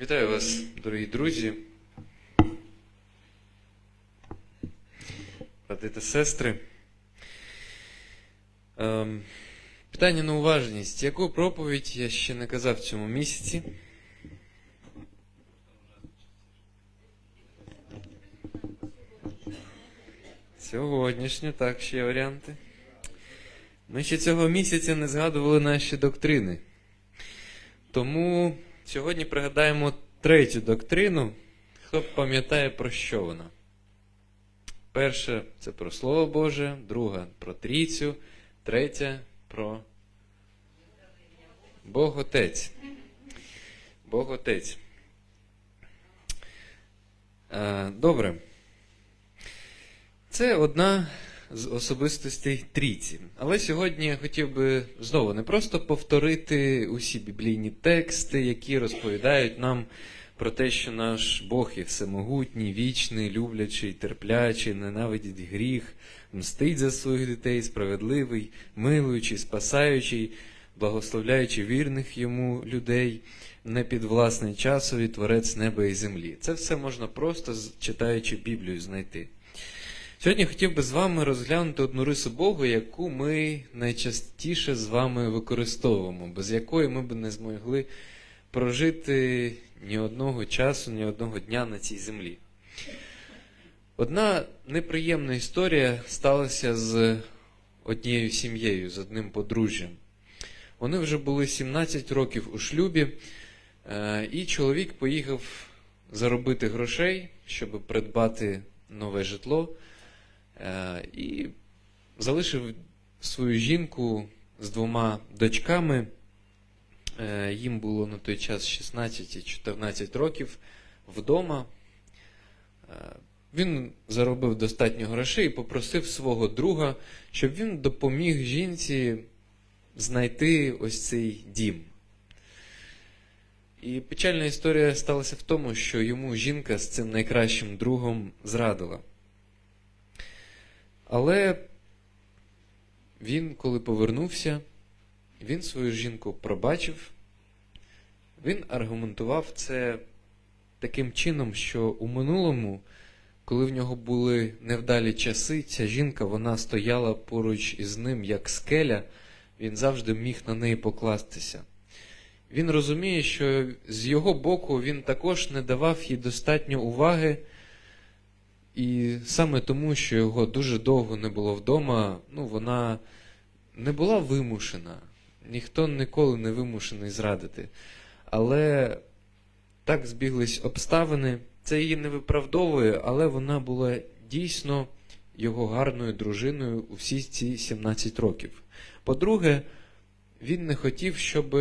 Вітаю вас, дорогі друзі, брати та сестри. Ем, питання на уважність. Яку проповідь я ще не казав в цьому місяці? Сьогоднішню, так, ще варіанти. Ми ще цього місяця не згадували наші доктрини. Тому сьогодні пригадаємо третю доктрину. Хто пам'ятає, про що вона? Перша це про Слово Боже, друга про трійцю, третя про Бог Отець. Бог Отець. Е, Добре. Це одна з особистостей трійці. Але сьогодні я хотів би знову не просто повторити усі біблійні тексти, які розповідають нам про те, що наш Бог є всемогутній, вічний, люблячий, терплячий, ненавидить гріх, мстить за своїх дітей, справедливий, милуючий, спасаючий, благословляючи вірних йому людей, не під власний часові творець неба і землі. Це все можна просто, читаючи Біблію, знайти. Сьогодні хотів би з вами розглянути одну рису Богу, яку ми найчастіше з вами використовуємо, без якої ми б не змогли прожити ні одного часу, ні одного дня на цій землі. Одна неприємна історія сталася з однією сім'єю, з одним подружжям. Вони вже були 17 років у шлюбі, е, і чоловік поїхав заробити грошей, щоб придбати нове житло. Е, І залишив свою жінку з двома дочками. Е, Їм було на той час 16 і 14 років вдома. Е, Він заробив достатньо грошей і попросив свого друга, щоб він допоміг жінці знайти ось цей дім. І печальна історія сталася в тому, що йому жінка з цим найкращим другом зрадила. Але він, коли повернувся, він свою жінку пробачив. Він аргументував це таким чином, що у минулому, коли в нього були невдалі часи, ця жінка вона стояла поруч із ним як скеля, він завжди міг на неї покластися. Він розуміє, що з його боку він також не давав їй достатньо уваги. І саме тому, що його дуже довго не було вдома, ну, вона не була вимушена. Ніхто ніколи не вимушений зрадити. Але так збіглись обставини. Це її не виправдовує, але вона була дійсно його гарною дружиною у всі ці 17 років. По-друге, він не хотів, щоб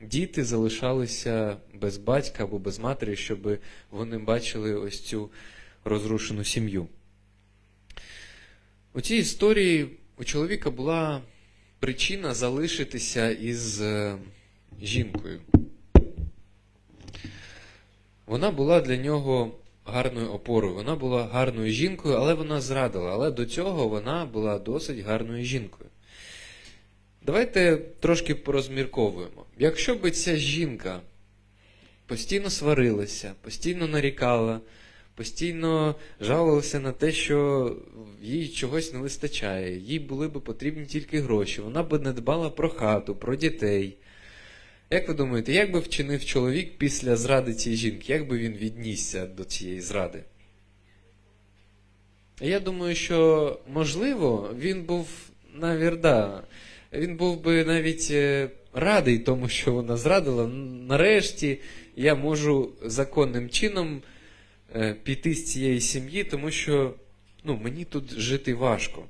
діти залишалися без батька або без матері, щоб вони бачили ось цю розрушену сім'ю. У цій історії у чоловіка була причина залишитися із е, жінкою. Вона була для нього гарною опорою, вона була гарною жінкою, але вона зрадила. Але до цього вона була досить гарною жінкою. Давайте трошки порозмірковуємо. Якщо би ця жінка постійно сварилася, постійно нарікала, постійно жалувалася на те, що їй чогось не вистачає, їй були б потрібні тільки гроші, вона б не дбала про хату, про дітей. Як ви думаєте, як би вчинив чоловік після зради цієї жінки? Як би він віднісся до цієї зради? Я думаю, що можливо він був навірда. Він був би навіть е, радий тому, що вона зрадила. Нарешті я можу законним чином піти з цієї сім'ї, тому що ну, мені тут жити важко.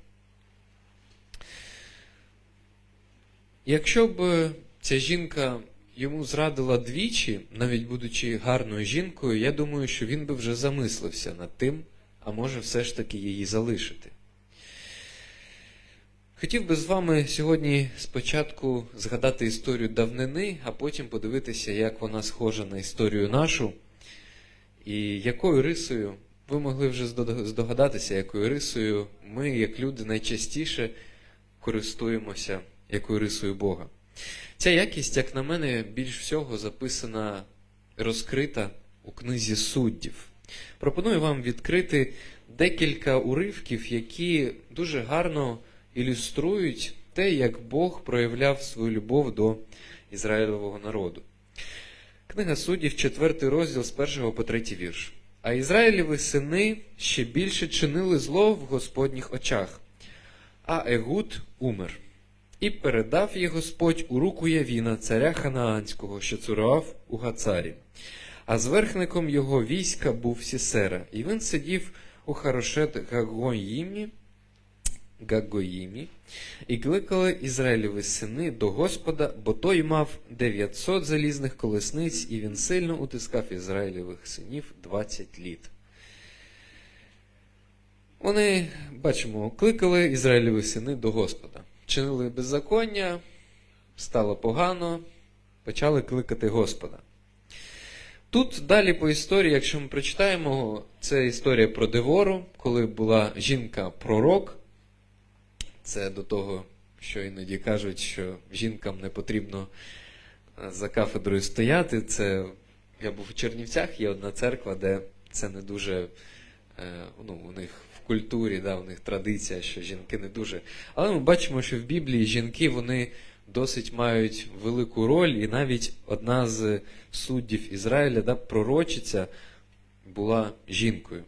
Якщо б е, ця жінка йому зрадила двічі, навіть будучи гарною жінкою, я думаю, що він би вже замислився над тим, а може все ж таки її залишити. Хотів би з вами сьогодні спочатку згадати історію давнини, а потім подивитися, як вона схожа на історію нашу, і якою рисою ви могли вже здогадатися, якою рисою ми, як люди, найчастіше користуємося якою рисою Бога. Ця якість, як на мене, більш всього записана розкрита у книзі суддів. Пропоную вам відкрити декілька уривків, які дуже гарно ілюструють те, як Бог проявляв свою любов до Ізраїлевого народу. Книга суддів, 4 розділ з 1 по 3 вірш. А Ізраїлєві сини ще більше чинили зло в Господніх очах, а Егуд умер. І передав її Господь у руку Явіна, царя Ханаанського, що цурував у Гацарі. А зверхником його війська був Сісера, і він сидів у Харошет Гагоїмі, Гагоїмі, і кликали Ізраїлеві сини до Господа, бо той мав 900 залізних колесниць, і він сильно утискав Ізраїлевих синів 20 літ. Вони, бачимо, кликали Ізраїлеві сини до Господа. Чинили беззаконня, стало погано, почали кликати Господа. Тут далі по історії, якщо ми прочитаємо, це історія про Девору, коли була жінка-пророк. Це до того, що іноді кажуть, що жінкам не потрібно е, за кафедрою стояти. Це я був у Чернівцях, є одна церква, де це не дуже е, ну, у них в культурі, да, у них традиція, що жінки не дуже. Але ми бачимо, що в Біблії жінки вони досить мають велику роль, і навіть одна з суддів Ізраїля, да, пророчиця, була жінкою.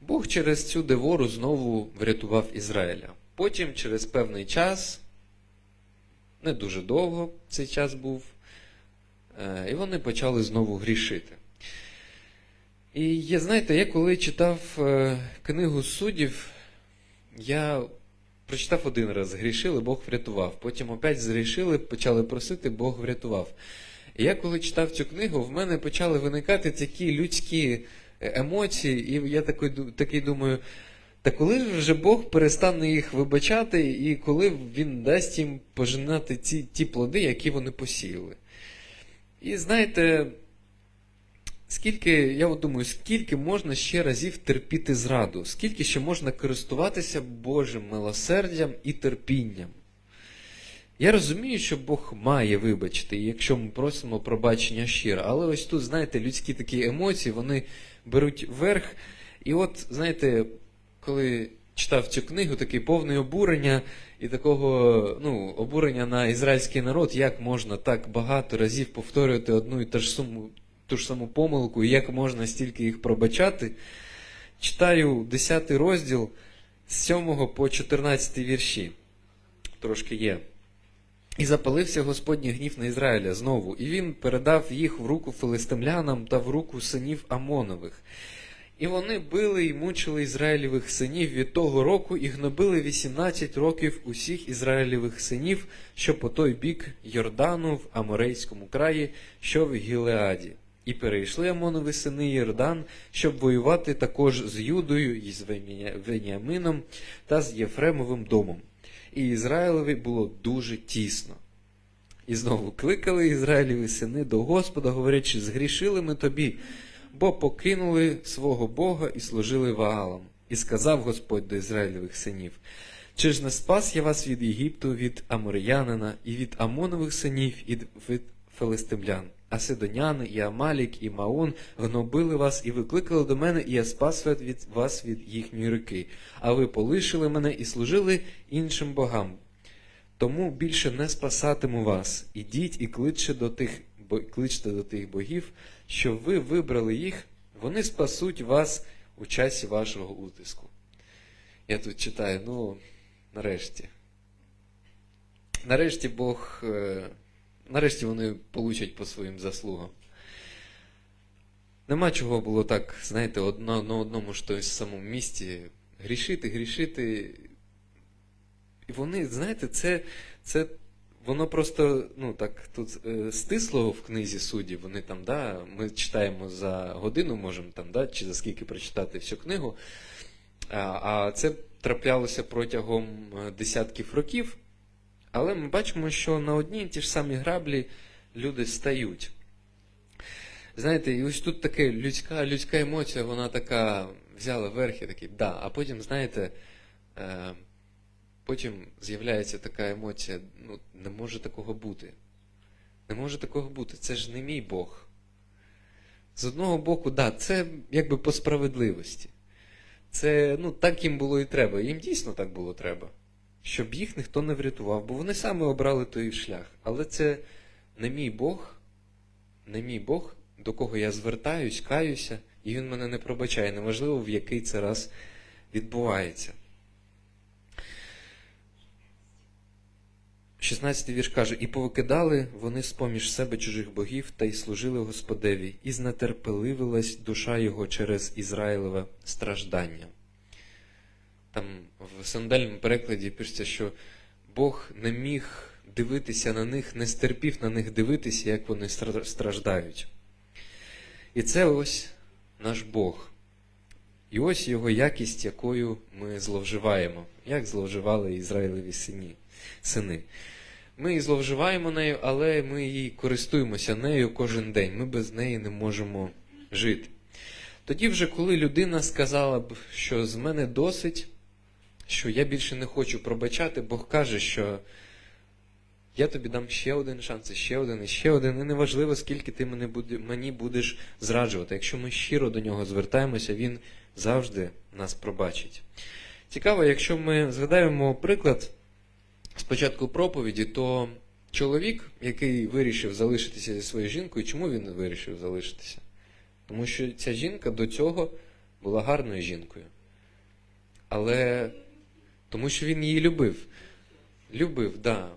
Бог через цю девору знову врятував Ізраїля. Потім, через певний час, не дуже довго цей час був, е, і вони почали знову грішити. І я, знаєте, я коли читав е, книгу суддів, я прочитав один раз, грішили, Бог врятував. Потім опять згрішили, почали просити, Бог врятував. І я коли читав цю книгу, в мене почали виникати такі людські емоції, і я такий, такий думаю, та коли ж вже Бог перестане їх вибачати, і коли він дасть їм пожинати ці, ті плоди, які вони посіяли. І знаєте, скільки, я от думаю, скільки можна ще разів терпіти зраду, скільки ще можна користуватися Божим милосердям і терпінням. Я розумію, що Бог має вибачити, якщо ми просимо пробачення щиро. Але ось тут, знаєте, людські такі емоції, вони беруть верх. І от, знаєте, коли читав цю книгу, такий повний обурення і такого ну, обурення на ізраїльський народ, як можна так багато разів повторювати одну і ту ж саму, ту ж саму помилку, і як можна стільки їх пробачати. Читаю 10 розділ з 7 по 14 вірші. Трошки є. І запалився Господній гнів на Ізраїля знову, і він передав їх в руку филистимлянам та в руку синів Амонових. І вони били і мучили Ізраїлевих синів від того року і гнобили 18 років усіх Ізраїлевих синів, що по той бік Йордану в Аморейському краї, що в Гілеаді. І перейшли Амонові сини Йордан, щоб воювати також з Юдою і з Веніамином та з Єфремовим домом і Ізраїлеві було дуже тісно. І знову кликали Ізраїлеві сини до Господа, говорячи, згрішили ми тобі, бо покинули свого Бога і служили Ваалам. І сказав Господь до Ізраїлевих синів: Чи ж не спас я вас від Єгипту, від Аморянина, і від Амонових синів, і від Филистимлян? А Сидоняни, і Амалік, і Маон гнобили вас і викликали до мене, і я спас від вас від їхньої руки. А ви полишили мене і служили іншим богам. Тому більше не спасатиму вас. Ідіть і кличте до тих, кличте до тих богів, що ви вибрали їх, вони спасуть вас у часі вашого утиску. Я тут читаю, ну, нарешті. Нарешті Бог. Нарешті вони получать по своїм заслугам. Нема чого було так, знаєте, одно, на одному ж той самому місці грішити, грішити. І вони, знаєте, це це воно просто ну так, тут е, стисло в книзі суддів, Вони там, да, ми читаємо за годину, можемо там, да, чи за скільки прочитати всю книгу. А, а це траплялося протягом е, десятків років. Але ми бачимо, що на одні ті ж самі граблі люди стають. Знаєте, і ось тут така людська людська емоція, вона така взяла верх і такий, да. А потім, знаєте, е, потім з'являється така емоція, ну, не може такого бути. Не може такого бути. Це ж не мій Бог. З одного боку, да, це якби по справедливості. Це ну, так їм було і треба. Їм дійсно так було треба. Щоб їх ніхто не врятував, бо вони саме обрали той шлях. Але це не мій Бог, не мій Бог, до кого я звертаюсь, каюся, і він мене не пробачає. Неважливо, в який це раз відбувається. 16 вірш каже: І повикидали вони з-поміж себе чужих богів та й служили Господеві, і знетерпеливилась душа його через Ізраїлеве страждання. Там в сандальному перекладі пишеться, що Бог не міг дивитися на них, не стерпів на них дивитися, як вони страждають. І це ось наш Бог. І ось його якість, якою ми зловживаємо, як зловживали Ізраїлеві сини. Ми зловживаємо нею, але ми її користуємося нею кожен день. Ми без неї не можемо жити. Тоді, вже, коли людина сказала б, що з мене досить, що я більше не хочу пробачати, Бог каже, що я тобі дам ще один шанс, і ще один, і ще один. І неважливо, скільки ти мене мені будеш зраджувати. Якщо ми щиро до нього звертаємося, він завжди нас пробачить. Цікаво, якщо ми згадаємо приклад спочатку проповіді, то чоловік, який вирішив залишитися зі своєю жінкою, чому він вирішив залишитися? Тому що ця жінка до цього була гарною жінкою. Але тому що він її любив. Любив, так. Да.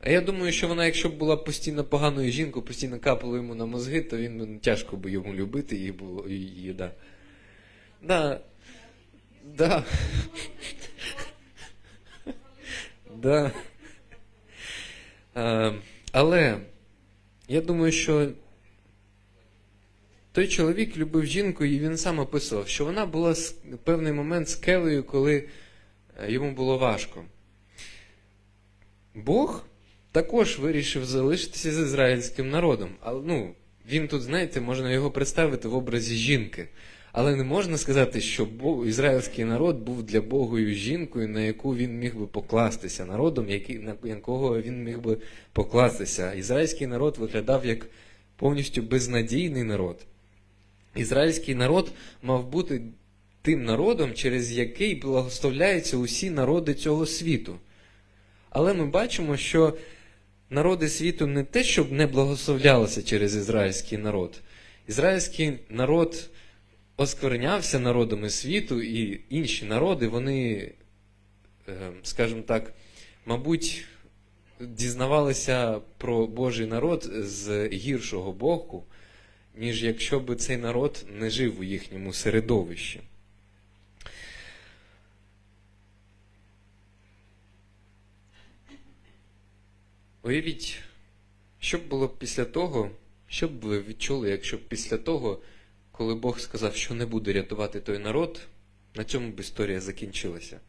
А я думаю, що вона, якщо б була постійно поганою жінкою, постійно капала йому на мозги, то він ну, тяжко би йому любити її було її, да. Да. Да. Да. Е, але я думаю, що той чоловік любив жінку, і він сам описував, що вона була с- певний момент скелею, коли йому було важко. Бог також вирішив залишитися з ізраїльським народом. Але ну, він тут, знаєте, можна його представити в образі жінки. Але не можна сказати, що ізраїльський народ був для Богою жінкою, на яку він міг би покластися, народом, який, на якого він міг би покластися. Ізраїльський народ виглядав як повністю безнадійний народ. Ізраїльський народ мав бути тим народом, через який благословляються усі народи цього світу. Але ми бачимо, що народи світу не те, щоб не благословлялися через ізраїльський народ. Ізраїльський народ осквернявся народами світу, і інші народи, вони, е, скажімо так, мабуть, дізнавалися про Божий народ з гіршого боку, ніж якщо б цей народ не жив у їхньому середовищі. Уявіть, що б було після того, що б ви відчули, якщо б після того, коли Бог сказав, що не буде рятувати той народ, на цьому б історія закінчилася.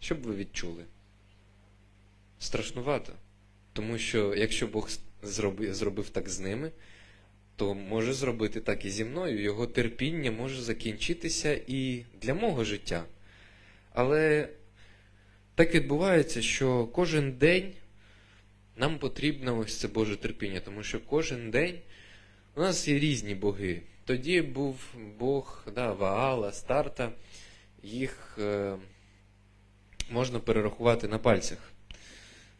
Що б ви відчули? Страшнувато. Тому що якщо Бог зробив, так з ними, то може зробити так і зі мною. Його терпіння може закінчитися і для мого життя. Але так відбувається, що кожен день нам потрібно ось це Боже терпіння, тому що кожен день у нас є різні боги. Тоді був Бог да, Ваала, Старта, їх е, можна перерахувати на пальцях.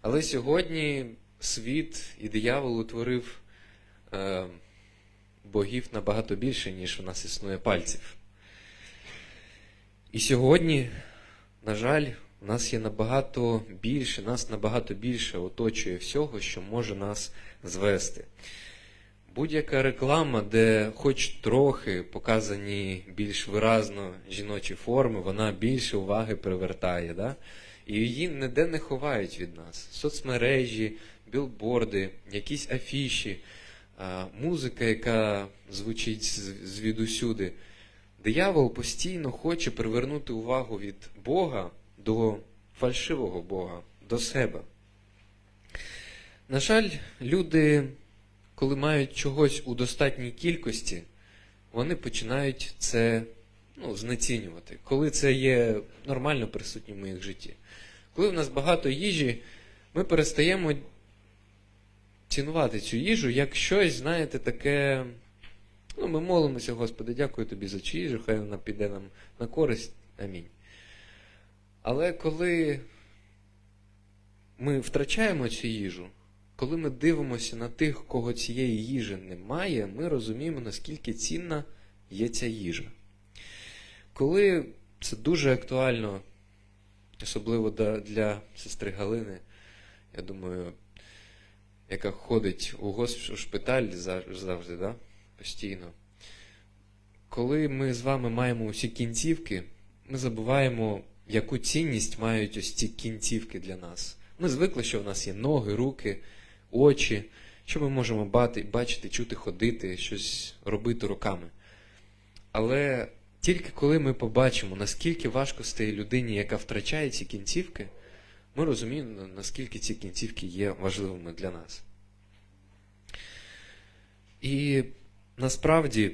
Але сьогодні світ і диявол утворив е, богів набагато більше, ніж у нас існує пальців. І сьогодні, на жаль, у нас є набагато більше, нас набагато більше оточує всього, що може нас звести. Будь-яка реклама, де хоч трохи показані більш виразно жіночі форми, вона більше уваги привертає. Да? І її ніде не ховають від нас. Соцмережі, білборди, якісь афіші, музика, яка звучить звідусюди. Диявол постійно хоче привернути увагу від Бога до фальшивого Бога, до себе. На жаль, люди, коли мають чогось у достатній кількості, вони починають це ну, знецінювати, коли це є нормально присутнім у їх житті. Коли в нас багато їжі, ми перестаємо цінувати цю їжу як щось, знаєте, таке. Ну, ми молимося, Господи, дякую тобі за цю їжу, хай вона піде нам на користь. Амінь. Але коли ми втрачаємо цю їжу, коли ми дивимося на тих, кого цієї їжі немає, ми розуміємо, наскільки цінна є ця їжа. Коли це дуже актуально, особливо для сестри Галини, я думаю, яка ходить у госп- у шпиталь завжди, да? Постійно. Коли ми з вами маємо усі кінцівки, ми забуваємо, яку цінність мають ось ці кінцівки для нас. Ми звикли, що в нас є ноги, руки, очі, що ми можемо бачити, чути, ходити, щось робити руками. Але тільки коли ми побачимо, наскільки важко стає людині, яка втрачає ці кінцівки, ми розуміємо, наскільки ці кінцівки є важливими для нас. І насправді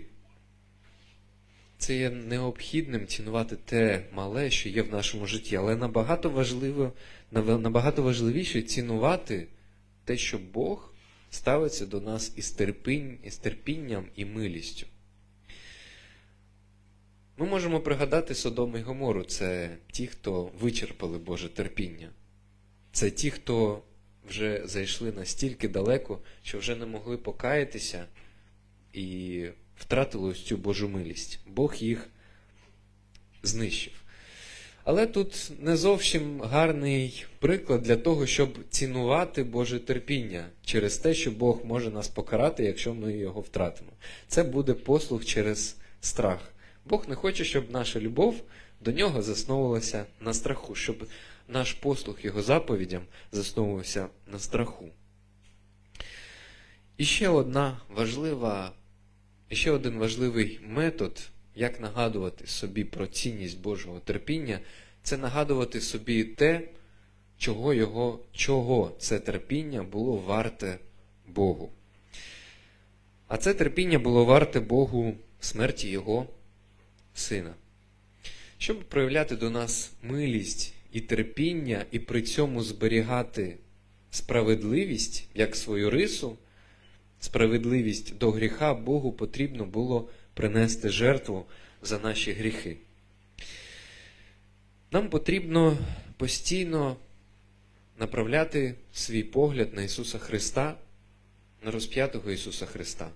це є необхідним цінувати те мале, що є в нашому житті, але набагато важливо, набагато важливіше цінувати те, що Бог ставиться до нас із, терпінь, із терпінням і милістю. Ми можемо пригадати Содом і Гомору. Це ті, хто вичерпали Боже терпіння. Це ті, хто вже зайшли настільки далеко, що вже не могли покаятися і втратили ось цю Божу милість. Бог їх знищив. Але тут не зовсім гарний приклад для того, щоб цінувати Боже терпіння через те, що Бог може нас покарати, якщо ми його втратимо. Це буде послуг через страх. Бог не хоче, щоб наша любов до нього засновувалася на страху, щоб наш послуг його заповідям засновувався на страху. І ще одна важлива, ще один важливий метод, як нагадувати собі про цінність Божого терпіння, це нагадувати собі те, чого, його, чого це терпіння було варте Богу. А це терпіння було варте Богу смерті Його Сина. Щоб проявляти до нас милість і терпіння, і при цьому зберігати справедливість як свою рису, справедливість до гріха, Богу потрібно було принести жертву за наші гріхи. Нам потрібно постійно направляти свій погляд на Ісуса Христа, на розп'ятого Ісуса Христа.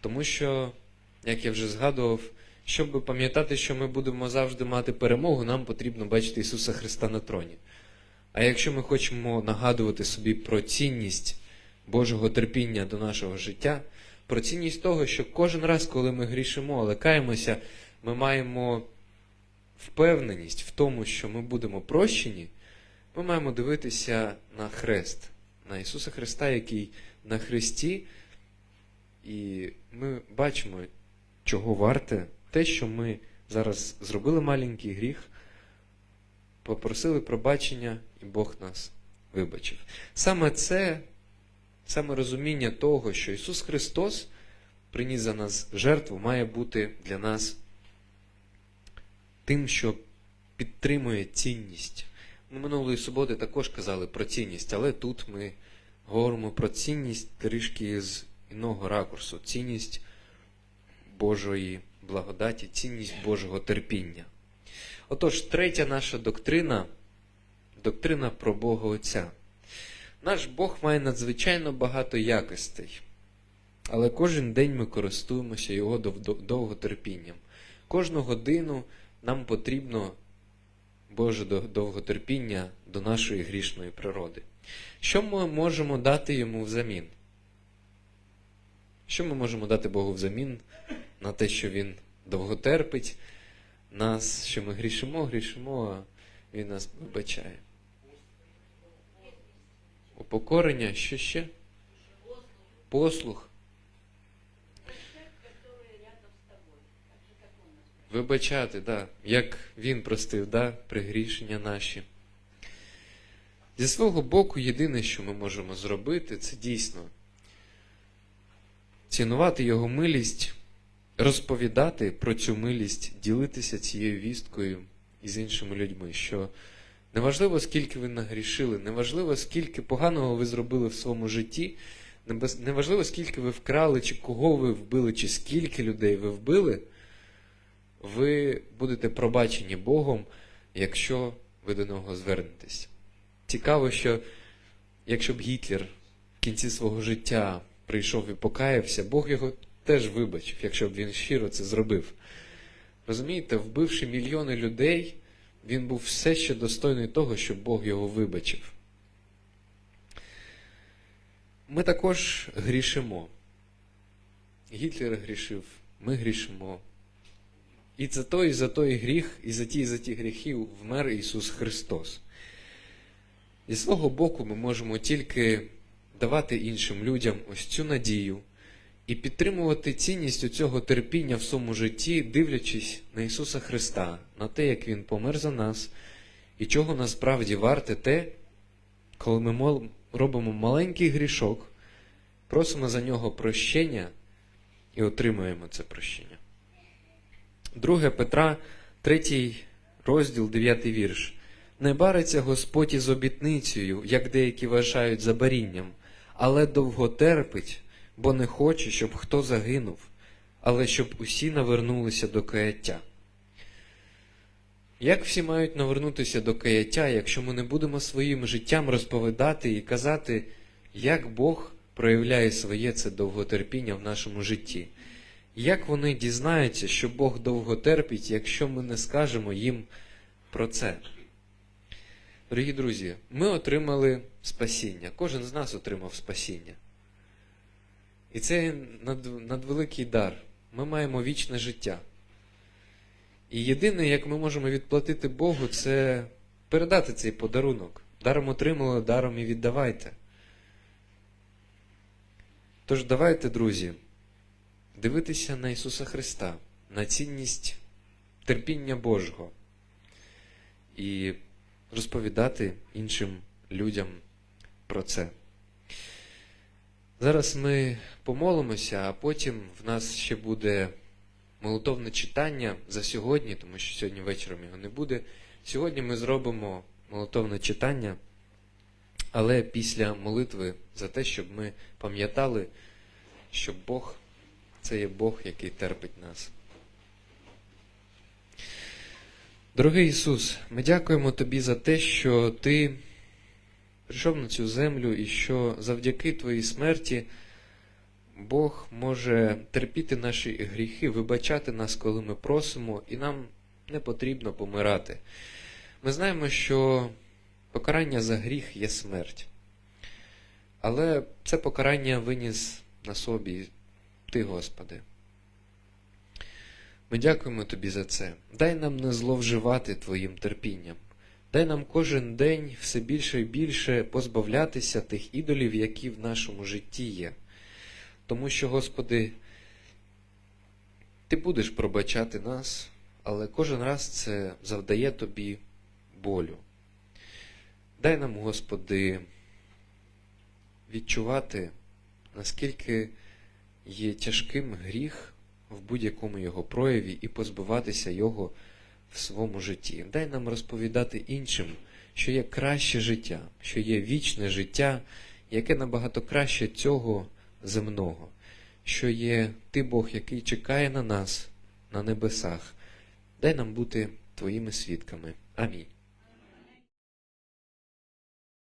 Тому що, як я вже згадував, щоб пам'ятати, що ми будемо завжди мати перемогу, нам потрібно бачити Ісуса Христа на троні. А якщо ми хочемо нагадувати собі про цінність Божого терпіння до нашого життя, про цінність того, що кожен раз, коли ми грішимо, але каємося, ми маємо впевненість в тому, що ми будемо прощені, ми маємо дивитися на хрест, на Ісуса Христа, який на хресті, і ми бачимо, чого варте те, що ми зараз зробили маленький гріх, попросили пробачення, і Бог нас вибачив. Саме це, саме розуміння того, що Ісус Христос приніс за нас жертву, має бути для нас тим, що підтримує цінність. Ми минулої суботи також казали про цінність, але тут ми говоримо про цінність трішки з іного ракурсу, цінність Божої благодаті, цінність Божого терпіння. Отож, третя наша доктрина доктрина про Бога Отця. Наш Бог має надзвичайно багато якостей, але кожен день ми користуємося Його довготерпінням. Кожну годину нам потрібно Боже довготерпіння до нашої грішної природи. Що ми можемо дати йому взамін? Що ми можемо дати Богу взамін на те, що Він довго терпить нас, що ми грішимо, грішимо, а Він нас вибачає? Упокорення, що ще? Послух. Вибачати, да. як він простив, да, пригрішення наші. Зі свого боку, єдине, що ми можемо зробити, це дійсно цінувати його милість, розповідати про цю милість, ділитися цією вісткою із іншими людьми, що неважливо, скільки ви нагрішили, неважливо, скільки поганого ви зробили в своєму житті, Неважливо, скільки ви вкрали, чи кого ви вбили, чи скільки людей ви вбили, ви будете пробачені Богом, якщо ви до нього звернетесь. Цікаво, що якщо б Гітлер в кінці свого життя прийшов і покаявся, Бог його теж вибачив, якщо б він щиро це зробив. Розумієте, вбивши мільйони людей, він був все ще достойний того, щоб Бог його вибачив. Ми також грішимо. Гітлер грішив, ми грішимо. І за той, і за той гріх, і за ті, і за ті гріхи вмер Ісус Христос. Зі свого боку, ми можемо тільки давати іншим людям ось цю надію і підтримувати цінність цього терпіння в своєму житті, дивлячись на Ісуса Христа, на те, як Він помер за нас, і чого насправді варте те, коли ми робимо маленький грішок, просимо за нього прощення і отримуємо це прощення. 2 Петра, 3 розділ, 9 вірш. Не бариться Господь із обітницею, як деякі вважають за барінням, але довго терпить, бо не хоче, щоб хто загинув, але щоб усі навернулися до каяття. Як всі мають навернутися до каяття, якщо ми не будемо своїм життям розповідати і казати, як Бог проявляє своє це довготерпіння в нашому житті? Як вони дізнаються, що Бог довго терпить, якщо ми не скажемо їм про це? Дорогі друзі, ми отримали спасіння. Кожен з нас отримав спасіння. І це над- надвеликий дар. Ми маємо вічне життя. І єдине, як ми можемо відплатити Богу, це передати цей подарунок. Даром отримали, даром і віддавайте. Тож давайте, друзі, дивитися на Ісуса Христа, на цінність терпіння Божого і розповідати іншим людям про це. Зараз ми помолимося, а потім в нас ще буде молитовне читання за сьогодні, тому що сьогодні вечором його не буде. Сьогодні ми зробимо молитовне читання, але після молитви за те, щоб ми пам'ятали, що Бог це є Бог, який терпить нас. Дорогий Ісус, ми дякуємо Тобі за те, що Ти прийшов на цю землю і що завдяки Твоїй смерті Бог може терпіти наші гріхи, вибачати нас, коли ми просимо, і нам не потрібно помирати. Ми знаємо, що покарання за гріх є смерть. Але це покарання виніс на собі Ти, Господи. Ми дякуємо Тобі за це. Дай нам не зловживати Твоїм терпінням. Дай нам кожен день все більше і більше позбавлятися тих ідолів, які в нашому житті є. Тому що, Господи, Ти будеш пробачати нас, але кожен раз це завдає Тобі болю. Дай нам, Господи, відчувати, наскільки є тяжким гріх в будь-якому його прояві і позбуватися його в своєму житті. Дай нам розповідати іншим, що є краще життя, що є вічне життя, яке набагато краще цього земного, що є ти Бог, який чекає на нас на небесах. Дай нам бути Твоїми свідками. Амінь.